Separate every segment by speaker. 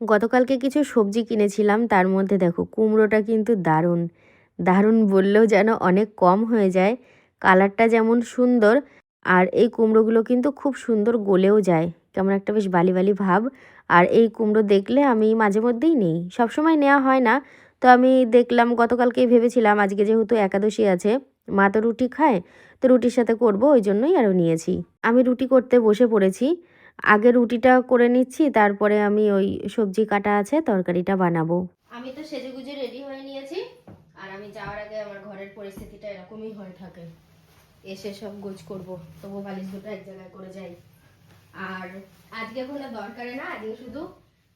Speaker 1: গতকালকে কিছু সবজি কিনেছিলাম, তার মধ্যে দেখো কুমড়োটা কিন্তু দারুণ। দারুণ বললেও যেন অনেক কম হয়ে যায়, কালারটা যেমন সুন্দর, আর এই কুমড়োগুলো কিন্তু খুব সুন্দর গলেও যায়। কেমন একটা বেশ বালি বালি ভাব, আর এই কুমড়ো দেখলে আমি মাঝে মধ্যেই নেই। সবসময় নেওয়া হয় না, তো আমি দেখলাম গতকালকেই ভেবেছিলাম, আজকে যেহেতু একাদশী আছে, মা তো রুটি খায়, তো রুটির সাথে করব, ওই জন্যই আরও নিয়েছি। আমি রুটি করতে বসে পড়েছি আগে রুটিটা করে নিচ্ছি তারপরে আমি ওই সবজি কাটা আছে তরকারিটা বানাবো। আমি তো সেজে গুজে রেডি হয়ে নিয়েছি আর আমি যাওয়ার আগে আমার ঘরের পরিস্থিতিটা এরকমই হয়ে থাকে। এসে সব গোছ করব তবু বালিশ দুটো এক জায়গায় করে যাই। আর আজকে কোনো দরকারে না আজকে শুধু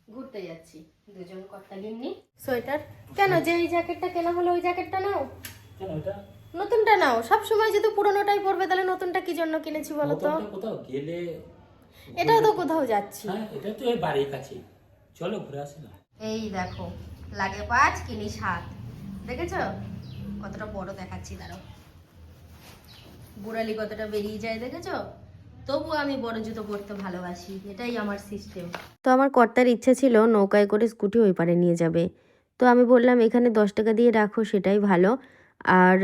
Speaker 1: ঘুরতে যাচ্ছি দুজন কর্তা গিন্নি। সোয়েটার? কেন? যে এই জ্যাকেটটা কেনা হলো ওই জ্যাকেটটা নাও।
Speaker 2: কেন এটা?
Speaker 1: নতুনটা নাও। সব সময় যদি পুরোনোটাই পরবে তাহলে নতুনটা কি জন্য কিনেছি বলো তো?
Speaker 2: কোথাও গেলে
Speaker 1: এটাও তো কোথাও যাচ্ছি।
Speaker 2: হ্যাঁ এটা তো এই বাড়ির কাছে চলো ঘুরে আসি না।
Speaker 1: এই দেখো লাগে পাঁচ কিনি সাত। দেখেছ? কতটা বড় দেখাচ্ছি দাঁড়াও। বুড়ালি কতটা বেরিয়ে যায় দেখেছ? তবু আমি বড় জুতো পরতে ভালোবাসি এটাই আমার সিস্টেম তো আমার কর্তার ইচ্ছা ছিল নৌকায় করে স্কুটি ওই পারে নিয়ে যাবে। তো আমি বললাম এখানে দশ টাকা দিয়ে রাখো সেটাই ভালো। আর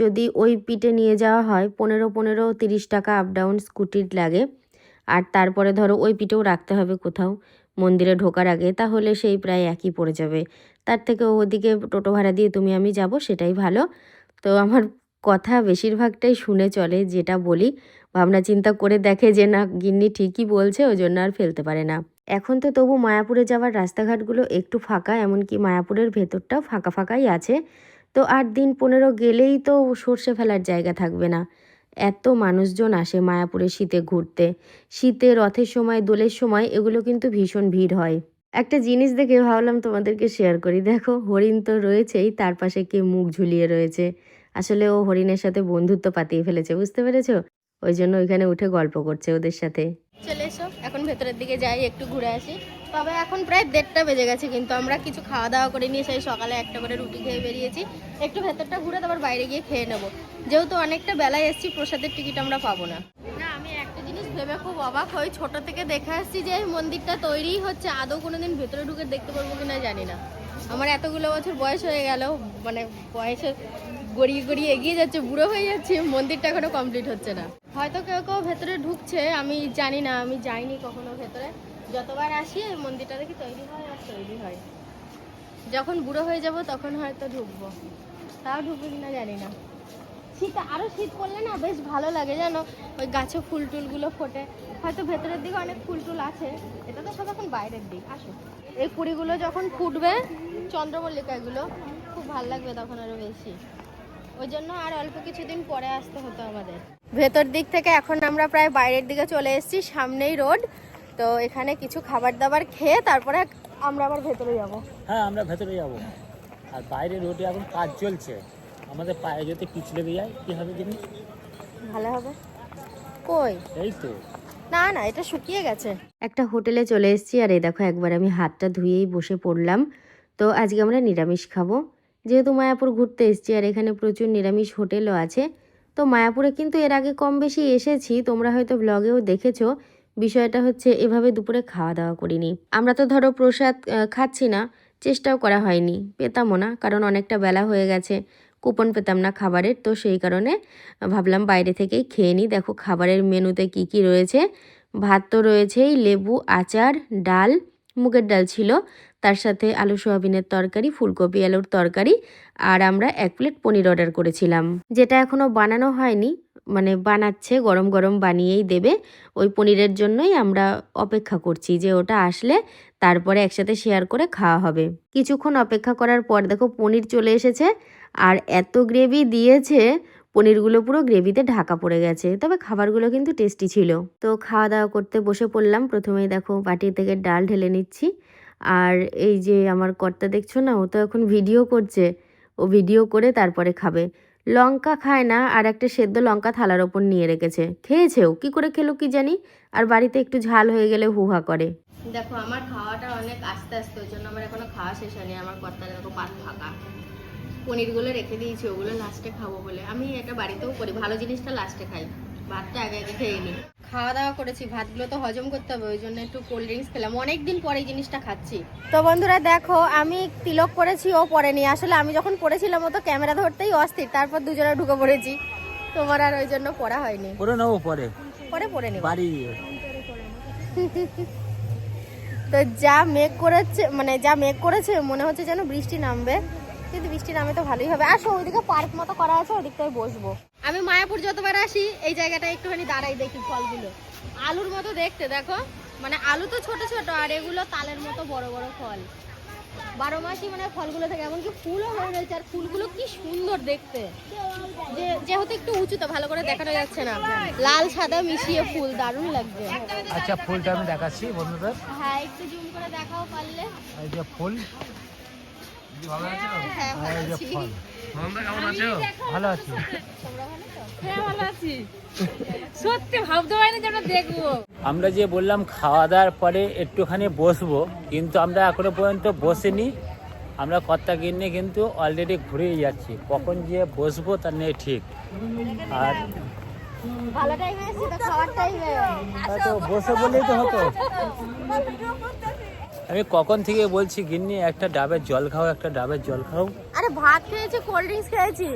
Speaker 1: যদি ওই পিঠে নিয়ে যাওয়া হয় পনেরো পনেরো তিরিশ টাকা আপ ডাউন স্কুটির লাগে। আর তারপরে ধরো ওই পিঠেও রাখতে হবে কোথাও মন্দিরে ঢোকার আগে, তাহলে সেই প্রায় একই পড়ে যাবে। তার থেকে ওদিকে টোটো ভাড়া দিয়ে তুমি আমি যাব, সেটাই ভালো। তো আমার কথা বেশিরভাগটাই শুনে চলে, যেটা বলি। ভাবনা চিন্তা করে দেখে যে না, গিন্নি ঠিকই বলছে, ওই জন্য আর ফেলতে পারে না। এখন তো তবু মায়াপুরে যাওয়ার রাস্তাঘাটগুলো একটু ফাঁকা, এমনকি মায়াপুরের ভেতরটাও ফাঁকা ফাঁকাই আছে। তো আট দিন পনেরো গেলেই তো সর্ষে ফেলার জায়গা থাকবে না। এত মানুষজন আসে মায়াপুরে শীতে ঘুরতে। শীতে, রথের সময়, দোলের সময় এগুলো কিন্তু ভীষণ ভিড় হয়। একটা জিনিস দেখে ভাবলাম তোমাদেরকে শেয়ার করি। দেখো, হরিণ তো রয়েছেই, তার পাশে কে মুখ ঝুলিয়ে রয়েছে। আসলে ও হরিণের সাথে বন্ধুত্ব পাতিয়ে ফেলেছে, বুঝতে পেরেছ? ওই জন্য ওইখানে উঠে গল্প করছে ওদের সাথে। চলে এসো, এখন ভেতরের দিকে যাই, একটু ঘুরে আসি। তবে এখন প্রায় দেড়টা বেজে গেছে, কিন্তু আমরা কিছু খাওয়া দাওয়া করে নিয়ে সেই সকালে একটা করে রুটি খেয়ে বেরিয়েছি। একটু ভেতরটা ঘুরে তারপর বাইরে গিয়ে খেয়ে নেব। যেহেতু অনেকটা বেলায় এসেছি, প্রসাদের টিকিট আমরা পাবো না। না, আমি একটা জিনিস ভেবে খুব অবাক হই। ছোট থেকে দেখে আসছি যে এই মন্দিরটা তৈরি হচ্ছে, আদৌ কোনোদিন ভেতরে ঢুকে দেখতে পারব কিনা জানি না। আমার এতগুলো বছর বয়স হয়ে গেল মানে বয়সে গড়িয়ে গড়িয়ে এগিয়ে যাচ্ছে, বুড়ো হয়ে যাচ্ছে, মন্দিরটা এখনও কমপ্লিট হচ্ছে না। হয়তো কেউ কেউ ভেতরে ঢুকছে, আমি জানি না, আমি যাইনি কখনো ভেতরে। যতবার আসি, এই মন্দিরটা দেখি তৈরি হয় আর তৈরি হয়। যখন বুড়ো হয়ে যাব, তখন হয়তো ঢুকবো। তাও ঢুকবো কিনা জানি না। শীত, আরও শীত পড়লে না বেশ ভালো লাগে জানো? ওই গাছে ফুল টুলগুলো ফোটে। হয়তো ভেতরের দিকে অনেক ফুল টুল আছে। এটা তো সব এখন বাইরের দিক, আসো। এই কুড়িগুলো যখন ফুটবে, চন্দ্রমল্লিকাগুলো, খুব ভালো লাগবে তখন আরও বেশি। ওই জন্য আর অল্প কিছুদিন পরে আসতে হতো আমাদের। ভেতর দিক থেকে এখন আমরা প্রায় বাইরের দিকে চলে এসেছি, সামনেই রোড। তো এখানে কিছু খাবার দাবার খেয়ে তারপরে আমরা আবার ভেতরে যাব।
Speaker 2: হ্যাঁ আমরা ভেতরে যাব। আর বাইরে রোডে এখন কাজ চলছে। আমাদের পায়ে যদি পিছ লেগে যায় কি হবে জিনিস?
Speaker 1: ভালো হবে। কই?
Speaker 2: এই তো।
Speaker 1: না না এটা শুকিয়ে গেছে। একটা হোটেলে চলে এসেছি আর এই দেখো একবার আমি হাতটা ধুয়েই বসে পড়লাম। তো আজকে আমরা নিরামিষ খাব। যেহেতু মায়াপুর ঘুরতে এসেছি আর এখানে প্রচুর নিরামিষ হোটেলও আছে তো মায়াপুরে কিন্তু এর আগে কম বেশি এসেছি। তোমরা হয়তো ব্লগেও দেখেছ বিষয়টা হচ্ছে এভাবে দুপুরে খাওয়া দাওয়া করিনি। আমরা তো ধরো প্রসাদ খাচ্ছি না, চেষ্টাও করা হয়নি। পেতামও না, কারণ অনেকটা বেলা হয়ে গেছে, কুপন পেতাম না খাবারের, তো সেই কারণে ভাবলাম বাইরে থেকেই খেয়ে নিই। দেখো খাবারের মেনুতে কি কি রয়েছে, ভাত তো রয়েছেই, লেবু, আচার, ডাল, মুগের ডাল ছিল, তার সাথে আলু সোয়াবিনের তরকারি, ফুলকপি আলুর তরকারি, আর আমরা এক প্লেট পনির অর্ডার করেছিলাম। যেটা এখনও বানানো হয়নি মানে বানাচ্ছে, গরম গরম বানিয়েই দেবে। ওই পনিরের জন্যই আমরা অপেক্ষা করছি যে ওটা আসলে তারপরে একসাথে শেয়ার করে খাওয়া হবে। কিছুক্ষণ অপেক্ষা করার পর দেখো পনির চলে এসেছে আর এত গ্রেভি দিয়েছে, পনিরগুলো পুরো গ্রেভিতে ঢাকা পড়ে গেছে। তবে খাবারগুলো কিন্তু টেস্টি ছিল। তো খাওয়া দাওয়া করতে বসে পড়লাম। প্রথমেই দেখো বাটি থেকে ডাল ঢেলে নিচ্ছি। আর এই যে আমার কর্তা দেখছ না, ও তো এখন ভিডিও করছে। ও ভিডিও করে তারপরে খাবে। লঙ্কা খায় না আর একটা সেদ্ধ লঙ্কা থালার ওপর নিয়ে রেখেছে। খেয়েছেও? কি করে খেলো কি জানি? আর বাড়িতে একটু ঝাল হয়ে গেলে হুহা করে। দেখো, আমার খাওয়াটা অনেক আস্তে আস্তে, ওই জন্য আমার এখনও খাওয়া শেষ হয়নি। আমার কর্তা দেখো পাত ফাঁকা। পনিরগুলো রেখে দিয়েছি, ওগুলো লাস্টে খাব বলে। আমি এটা বাড়িতেও করি, ভালো জিনিসটা লাস্টে খাই। ভাতটা আগে আগে খেয়ে নিই খাওয়া দাওয়া করেছি ভাতগুলো তো হজম করতে হবে ওই জন্য একটু কোল্ড ড্রিঙ্কস খেলাম। অনেক দিন পরে এই জিনিসটা খাচ্ছি। তো বন্ধুরা দেখো আমি তিলক করেছি ও পরেনি। আসলে আমি যখন পড়েছিলাম ও তো ক্যামেরা ধরতেই অস্থির। তারপর দুজনে ঢুকে পড়েছি। তোমার আর ওই জন্য পড়া হয়নি।
Speaker 2: করে নেব পরে
Speaker 1: পরে পড়ে নিব
Speaker 2: বাড়ি
Speaker 1: তো যা মেঘ করেছে মানে যা মেঘ করেছে মনে হচ্ছে যেন বৃষ্টি নামবে। কিন্তু বৃষ্টি নামে তো ভালোই হবে। আসো ওইদিকে পার্ক মতো করা আছে ওদিকটায় বসবো। আমি মায়াপুর যতবার আসি এই জায়গাটা একটুখানি দাঁড়াই দেখি ফলগুলো। আলুর মতো দেখতে দেখো। মানে আলু তো ছোট ছোট আর এগুলো তালের মতো বড় বড় ফল। বারো মাসই মানে ফলগুলো থাকে এমনকি ফুলও হয়ে রয়েছে আর ফুলগুলো কি সুন্দর দেখতে। যে যেহেতু একটু উঁচুতে ভালো করে দেখানো যাচ্ছে না। লাল সাদা মিশিয়ে ফুল দারুণ লাগবে
Speaker 2: আচ্ছা ফুলটা আমি দেখাচ্ছি বন্ধুদের।
Speaker 1: হ্যাঁ একটু জুম করে দেখাও পারলে।
Speaker 2: এই যে ফুল।
Speaker 1: ভালো আছি।
Speaker 2: ফল ভালো আছি
Speaker 1: তোমরা ভালো তো?
Speaker 3: হ্যাঁ ভালো আছি সত্যি ভাবতে পারিনি যে আমরা দেখব
Speaker 2: আমরা যে বললাম খাওয়া দাওয়ার পরে একটুখানি বসবো কিন্তু আমরা এখনও পর্যন্ত বসিনি আমরা কর্তা কিনে কিন্তু অলরেডি ঘুরেই যাচ্ছি কখন যে বসবো তার নেই ঠিক আর
Speaker 1: ভালো টাইমে এসেছি তো খাওয়ার টাইমে
Speaker 2: হয়তো বসে বলেই তো হতো আমি কখন থেকে বলছি গিন্নি একটা ডাবের জল খাও একটা ডাবের জল খাও।
Speaker 1: আরে ভাত খেয়েছি কোল্ড ড্রিঙ্কস খেয়েছি।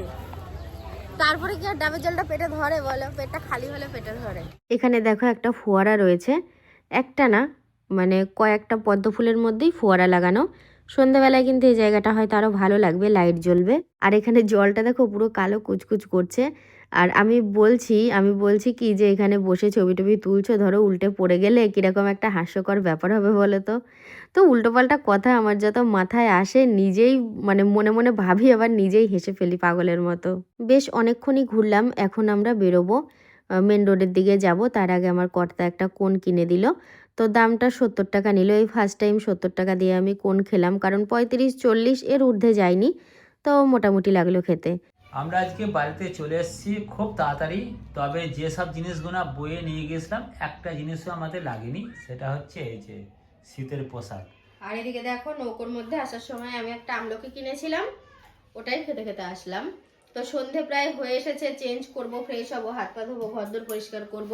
Speaker 1: তারপরে কি আর ডাবের জলটা পেটে ধরে বলো? পেটটা খালি হলে পেটে ধরে। এখানে দেখো একটা ফোয়ারা রয়েছে। একটা না মানে কয়েকটা পদ্ম ফুলের মধ্যেই ফোয়ারা লাগানো। সন্ধ্যাবেলায় কিন্তু এই জায়গাটা হয়তো আরও ভালো লাগবে লাইট জ্বলবে। আর এখানে জলটা দেখো পুরো কালো কুচকুচ করছে। আর আমি বলছি আমি বলছি কি যে এখানে বসে ছবি টবি তুলছো, ধরো উল্টে পড়ে গেলে কীরকম একটা হাস্যকর ব্যাপার হবে বলো তো? তো উল্টোপাল্টা কথা আমার যত মাথায় আসে, নিজেই মানে মনে মনে ভাবি, আবার নিজেই হেসে ফেলি পাগলের মতো। বেশ অনেকক্ষণই ঘুরলাম, এখন আমরা বেরোবো। মেন রোডের দিকে যাব, তার আগে আমার কর্তা একটা কোন কিনে দিল। তো দামটা সত্তর টাকা নিল, এই ফার্স্ট টাইম সত্তর টাকা দিয়ে আমি কোন খেলাম, কারণ পঁয়ত্রিশ চল্লিশ এর ঊর্ধ্বে যায়নি তো মোটামুটি লাগল খেতে।
Speaker 2: আমরা আজকে বাড়িতে চলে এসেছি খুব তাড়াতাড়ি তবে যেসব জিনিসগুলো বয়ে নিয়ে গেছিলাম একটা জিনিসও আমাদের লাগেনি সেটা হচ্ছে এই যে শীতের পোশাক।
Speaker 1: আর এদিকে দেখো নৌকোর মধ্যে আসার সময় আমি একটা আমলকি কিনেছিলাম ওটাই খেতে খেতে আসলাম। তো সন্ধে প্রায় হয়ে এসেছে চেঞ্জ করব ফ্রেশ হব হাত পা ধোবো ঘরদোর পরিষ্কার করব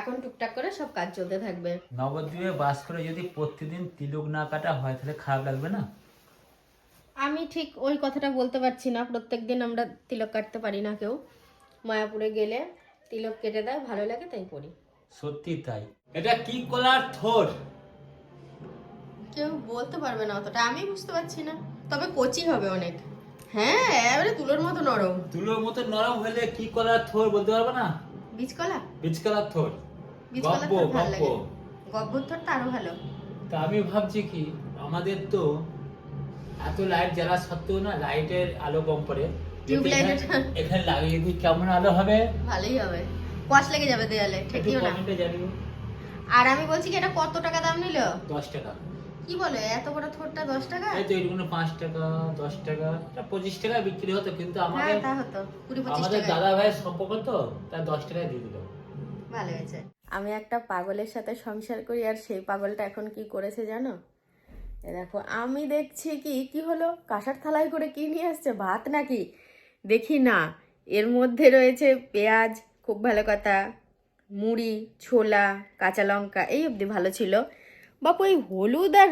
Speaker 1: এখন টুকটাক করে সব কাজ চলতে থাকবে।
Speaker 2: নবদ্বীপে বাস করে যদি প্রতিদিন তিলক না কাটা হয় তাহলে খারাপ লাগবে না?
Speaker 1: আমি ঠিক ওই কথাটা বলতে পারছি না। প্রত্যেকদিন আমরা তিলক কাটতে পারি না কেউ। মায়াপুরে গেলে তিলক কেটে দেয় ভালো লাগে তাই করি।
Speaker 2: সত্যি তাই। এটা কি কলার থোর?
Speaker 1: কেউ বলতে পারবে না অতটা আমি বুঝতে পারছি না। তবে কচি হবে অনেক। হ্যাঁ এবারে তুলোর মতো নরম।
Speaker 2: তুলোর মতো নরম হলে কি কলার থোর বলতে পারবে না?
Speaker 1: বীজ কলা
Speaker 2: বীজ কলার থোর।
Speaker 1: বীজ কলা তো ভালো লাগে।
Speaker 2: গব্বো।
Speaker 1: গব্বর থরটা আরও ভালো।
Speaker 2: তা আমি ভাবছি কি আমাদের তো এত লাইট জ্বালা সত্ত্বেও না লাইটের আলো কম পড়ে। এখানে- লাগিয়ে দিই কেমন আলো হবে?
Speaker 1: ভালোই হবে। কষ লেগে যাবে দেয়ালে
Speaker 2: একটু
Speaker 1: না। আর আমি বলছি কি এটা কত টাকা দাম নিল?
Speaker 2: দশ টাকা।
Speaker 1: কি বলে এত বড় থরটা দশ টাকা?
Speaker 2: এই তো এইটুকুনো পাঁচ টাকা দশ টাকা। এটা পঁচিশ টাকা বিক্রি হতো কিন্তু আমাদের হ্যাঁ
Speaker 1: তা হতো। কুড়ি পঁচিশ
Speaker 2: আমাদের
Speaker 1: টাকা
Speaker 2: দাদা ভাইয়ের সম্পর্ক তো তাই দশ টাকায় দিয়ে দিল।
Speaker 1: ভালো হয়েছে। আমি একটা পাগলের সাথে সংসার করি আর সেই পাগলটা এখন কি করেছে জানো? দেখো, আমি দেখছি কি কি হলো? কাঁসার থালায় করে কি নিয়ে আসছে? ভাত নাকি? দেখি না। এর মধ্যে রয়েছে পেঁয়াজ, খুব ভালো কথা, মুড়ি, ছোলা, কাঁচা লঙ্কা, এই অবধি ভালো ছিল। বাপু, এই হলুদ আর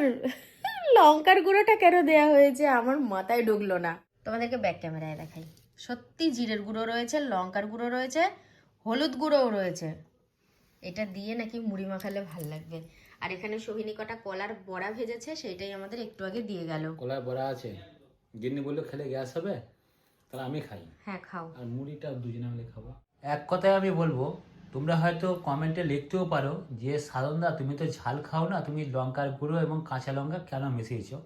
Speaker 1: লঙ্কার গুঁড়োটা কেন দেয়া হয়েছে? আমার মাথায় ঢুকলো না। তোমাদেরকে ব্যাক ক্যামেরায় দেখাই। সত্যি জিরের গুঁড়ো রয়েছে, লঙ্কার গুঁড়ো রয়েছে, হলুদ গুঁড়োও রয়েছে। এটা দিয়ে নাকি মুড়ি মাখালে ভালো লাগবে। আর এখানে সোহিনী কটা কলার বড়া ভেজেছে সেটাই আমাদের একটু আগে দিয়ে গেল।
Speaker 2: কলার বড়া আছে। গিন্নি বলল খেলে গ্যাস হবে? তাহলে আমি খাই।
Speaker 1: হ্যাঁ খাও।
Speaker 2: আর মুড়িটা দুজনে মিলে খাব। এক কথায় আমি বলব তোমরা হয়তো কমেন্টে লিখতেও পারো যে সাধনদা তুমি তো ঝাল খাও না তুমি লঙ্কার গুঁড়ো এবং কাঁচা লঙ্কা কেন মিশিয়েছো?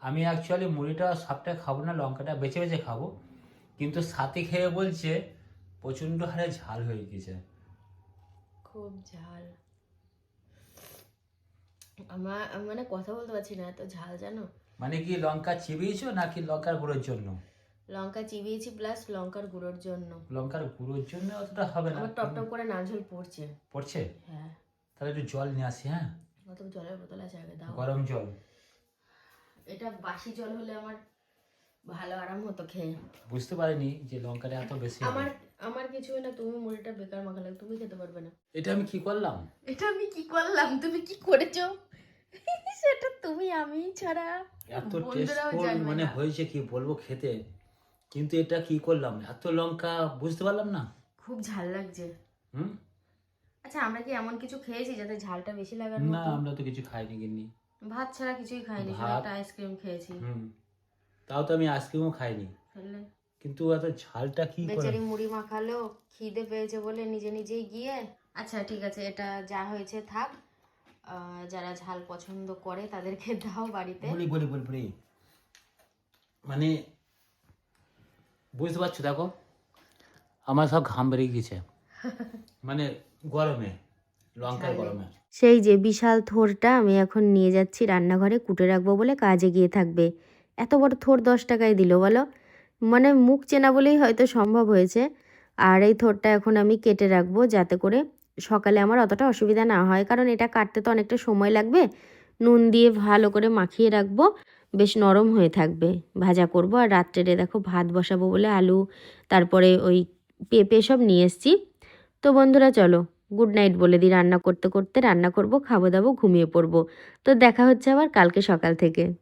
Speaker 2: আমি অ্যাকচুয়ালি মুড়িটা সবটা খাব না লঙ্কাটা বেছে বেছে খাব। কিন্তু সাথে খেয়ে বলছে প্রচণ্ড হারে ঝাল হয়ে গেছে।
Speaker 1: খুব ঝাল। আমার মানে কথা বলতে পারছি না এত ঝাল জানো?
Speaker 2: মানে কি লঙ্কা চিবিয়েছো নাকি লঙ্কার গুঁড়োর জন্য?
Speaker 1: লঙ্কা চিবিয়েছি প্লাস লঙ্কার গুঁড়োর জন্য।
Speaker 2: লঙ্কার গুঁড়োর জন্য অতটা হবে না।
Speaker 1: আমার টপ টপ করে নাল ঝোল পড়ছে।
Speaker 2: পড়ছে?
Speaker 1: হ্যাঁ।
Speaker 2: তাহলে একটু জল নিয়ে আসি হ্যাঁ?
Speaker 1: কত জলের বোতল আছে আগে দাও।
Speaker 2: গরম জল।
Speaker 1: এটা বাসি জল হলে আমার ভালো আরাম হতো খেয়ে।
Speaker 2: বুঝতে পারিনি যে লঙ্কাটা এত বেশি
Speaker 1: আমার আমার কিছু না তুমি মুড়িটা বেকার মাখালে তুমি খেতে পারবে না।
Speaker 2: এটা আমি কি করলাম?
Speaker 1: এটা আমি কি করলাম? তুমি কি করেছ? সেটা তুমি আমি ছাড়া
Speaker 2: এত টেস্টফুল মানে হয়েছে কি বলব খেতে? কিন্তু এটা কি করলাম? এত লঙ্কা বুঝতে পারলাম না।
Speaker 1: খুব ঝাল লাগছে।
Speaker 2: হুম?
Speaker 1: আচ্ছা আমরা কি এমন কিছু খেয়েছি যাতে ঝালটা বেশি লাগার
Speaker 2: না আমরা তো কিছু খাইনি কিনি
Speaker 1: ভাত ছাড়া কিছুই খাইনি। একটা আইসক্রিম খেয়েছি।
Speaker 2: হুম। তাও তো আমি আইসক্রিমও খাইনি। কিন্তু এত ঝালটা কি করে?
Speaker 1: বেচারি মুড়ি মাখালো খিদে পেয়েছে বলে নিজে নিজেই গিয়ে আচ্ছা ঠিক আছে এটা যা হয়েছে থাক। যারা ঝাল পছন্দ করে তাদেরকে দাও বাড়িতে।
Speaker 2: বলি বলি বলি বলি। মানে বুঝতে পারছ দেখো? আমার সব ঘাম বেরিয়ে গেছে মানে গরমে লঙ্কার গরমে।
Speaker 1: সেই যে বিশাল থোরটা আমি এখন নিয়ে যাচ্ছি রান্নাঘরে কুটে রাখব বলে কাজে গিয়ে থাকবে। এত বড় থোর দশ টাকায় দিল বলো? মানে মুখ চেনা বলেই হয়তো সম্ভব হয়েছে। আর এই থোরটা এখন আমি কেটে রাখব যাতে করে সকালে আমার অতটা অসুবিধা না হয়, কারণ এটা কাটতে তো অনেকটা সময় লাগবে। নুন দিয়ে ভালো করে মাখিয়ে রাখব, বেশ নরম হয়ে থাকবে। ভাজা করব আর রাত্রে দেখো ভাত বসাবো বলে আলু, তারপরে ওই পেঁপে সব নিয়ে এসছি। তো বন্ধুরা চলো গুড নাইট বলে দিই রান্না করতে করতে। রান্না করব, খাব দাবো, ঘুমিয়ে পড়ব। তো দেখা হচ্ছে আবার কালকে সকাল থেকে।